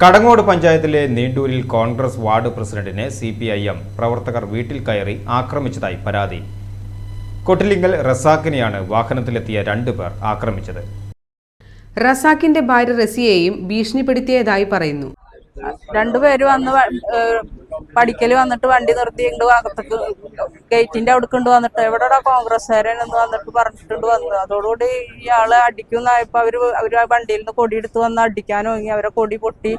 കടങ്ങോട് പഞ്ചായത്തിലെ നീണ്ടൂരിൽ കോൺഗ്രസ് വാർഡ് പ്രസിഡന്റിനെ സി പി ഐ എം പ്രവർത്തകർ വീട്ടിൽ കയറി ആക്രമിച്ചതായി പരാതി. കൊട്ടിലിങ്കൽ റസാഖിനെയാണ് വാഹനത്തിലെത്തിയ രണ്ടുപേർ ആക്രമിച്ചത്. റസാക്കിന്റെ ഭാര്യ റസിയെയും ഭീഷണിപ്പെടുത്തിയതായി പറയുന്നു. രണ്ടുപേര് വന്ന് പഠിക്കൽ പഠിക്കൽ വന്നിട്ട് വണ്ടി നിർത്തി ഇങ്ങോട്ട് അകത്തേക്ക് ഗേറ്റിന്റെ അവിടെ കൊണ്ട് വന്നിട്ട് എവിടെടാ കോൺഗ്രസ്സുകാരൻ? എന്ന് വന്നിട്ട് പറഞ്ഞിട്ടുണ്ട് വന്നത് അതോടുകൂടി ഇയാൾ അടിക്കുന്നായപ്പോ അവർ അവർ ആ വണ്ടിയിൽ നിന്ന് കൊടി എടുത്ത് വന്ന് അടിക്കാൻ തുടങ്ങി അവരെ കൊടി പൊട്ടി.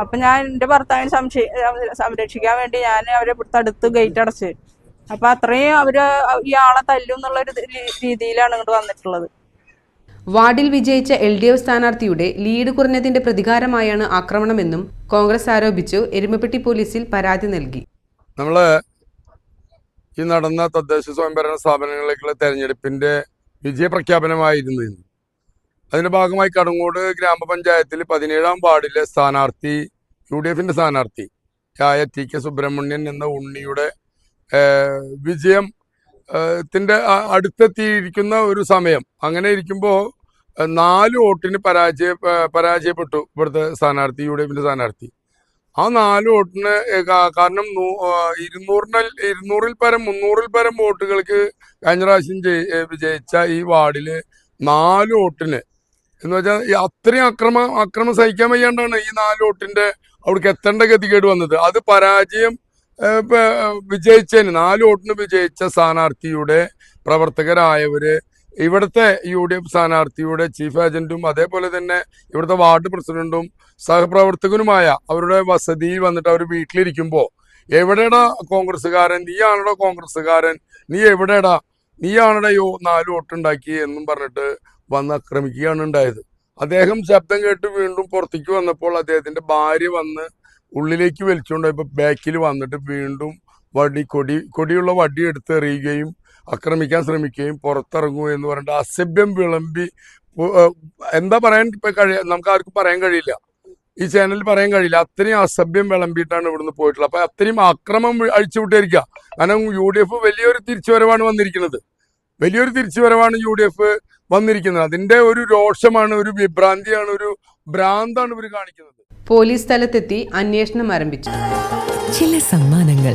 അപ്പൊ ഞാൻ എന്റെ ഭർത്താവിനെ സംശയ സംരക്ഷിക്കാൻ വേണ്ടി ഞാൻ അവരെ ഇവിടുത്തെ അടുത്ത് ഗേറ്റ് അടച്ച്. അപ്പൊ അത്രയും അവർ ഇയാളെ തല്ലും എന്നുള്ള ഒരു രീതിയിലാണ് ഇങ്ങോട്ട് വന്നിട്ടുള്ളത്. വാർഡിൽ വിജയിച്ച എൽ ഡി എഫ് സ്ഥാനാർത്ഥിയുടെ ലീഡ് കുറഞ്ഞതിന്റെ പ്രതികാരമായാണ് ആക്രമണമെന്നും കോൺഗ്രസ് ആരോപിച്ചു. എരുമപ്പെട്ടി പോലീസിൽ പരാതി നൽകി. നമ്മൾ ഈ നടന്ന തദ്ദേശ സ്വയംഭരണ സ്ഥാപനങ്ങളിലേക്കുള്ള തെരഞ്ഞെടുപ്പിന്റെ വിജയപ്രഖ്യാപനമായിരുന്നു ഇന്ന്. അതിന്റെ ഭാഗമായി കടങ്ങോട് ഗ്രാമപഞ്ചായത്തിൽ പതിനേഴാം വാർഡിലെ സ്ഥാനാർത്ഥി യു ഡി എഫിന്റെ സ്ഥാനാർത്ഥി ആയ ടി കെ സുബ്രഹ്മണ്യൻ എന്ന ഉണ്ണിയുടെ വിജയം ത്തിന്റെ അടുത്തെത്തിയിരിക്കുന്ന ഒരു സമയം. അങ്ങനെ ഇരിക്കുമ്പോൾ നാല് വോട്ടിന് പരാജയ പരാജയപ്പെട്ടു ഇവിടുത്തെ സ്ഥാനാർത്ഥി യു ഡി എഫിന്റെ സ്ഥാനാർത്ഥി. ആ നാല് വോട്ടിന് കാരണം ഇരുന്നൂറിന് ഇരുന്നൂറിൽ പരം മുന്നൂറിൽ പരം വോട്ടുകൾക്ക് കഴിഞ്ഞ പ്രാവശ്യം വിജയിച്ച ഈ വാർഡിൽ നാല് വോട്ടിന്. എന്ന് വെച്ചാൽ ഈ അത്രയും അക്രമ അക്രമം സഹിക്കാൻ വയ്യാണ്ടാണ് ഈ നാല് വോട്ടിന്റെ അവിടേക്ക് എത്തേണ്ട ഗതികേട് വന്നത്. അത് പരാജയം വിജയിച്ചതിന് നാല് വോട്ടിന് വിജയിച്ച സ്ഥാനാർത്ഥിയുടെ പ്രവർത്തകരായവര് ഇവിടുത്തെ യു ഡി എഫ് സ്ഥാനാർത്ഥിയുടെ ചീഫ് ഏജന്റും അതേപോലെ തന്നെ ഇവിടുത്തെ വാർഡ് പ്രസിഡന്റും സഹപ്രവർത്തകനുമായ അവരുടെ വസതിയിൽ വന്നിട്ട് അവർ വീട്ടിലിരിക്കുമ്പോൾ എവിടെടാ കോൺഗ്രസ്സുകാരൻ? നീ നീയാണോ കോൺഗ്രസ്സുകാരൻ? നീ എവിടെടാ? ആണോ യോ നാല് വോട്ടുണ്ടാക്കി എന്നും പറഞ്ഞിട്ട് വന്ന് ആക്രമിക്കുകയാണ് ഉണ്ടായത്. അദ്ദേഹം ശബ്ദം കേട്ട് വീണ്ടും പുറത്തേക്ക് വന്നപ്പോൾ അദ്ദേഹത്തിന്റെ ഭാര്യ വന്ന് ഉള്ളിലേക്ക് വലിച്ചുകൊണ്ടുപോയപ്പോൾ ബാക്കിൽ വന്നിട്ട് വീണ്ടും വടി കൊടി കൊടിയുള്ള വടി എടുത്ത് എറിയുകയും ആക്രമിക്കാൻ ശ്രമിക്കുകയും പുറത്തിറങ്ങുക എന്ന് പറഞ്ഞിട്ട് അസഭ്യം വിളമ്പി എന്താ പറയാൻ ഇപ്പൊ കഴിയ നമുക്ക് ആർക്കും പറയാൻ കഴിയില്ല. ഈ ചാനലിൽ പറയാൻ കഴിയില്ല. അത്രയും അസഭ്യം വിളമ്പിയിട്ടാണ് ഇവിടുന്ന് പോയിട്ടുള്ളത്. അപ്പൊ അത്രയും അക്രമം അഴിച്ചു അഴിച്ചുവിട്ടിരിക്കുക കാരണം യു ഡി എഫ് വലിയൊരു തിരിച്ചുവരവാണ് വന്നിരിക്കുന്നത്. വലിയൊരു തിരിച്ചുവരവാണ് യു ഡി എഫ് വന്നിരിക്കുന്നത്. അതിന്റെ ഒരു രോഷമാണ് ഒരു വിഭ്രാന്തിയാണ് ഒരു ഭ്രാന്താണ് ഇവർ കാണിക്കുന്നത്. പോലീസ് സ്ഥലത്തെത്തി അന്വേഷണം ആരംഭിച്ചു. ചില സമ്മാനങ്ങൾ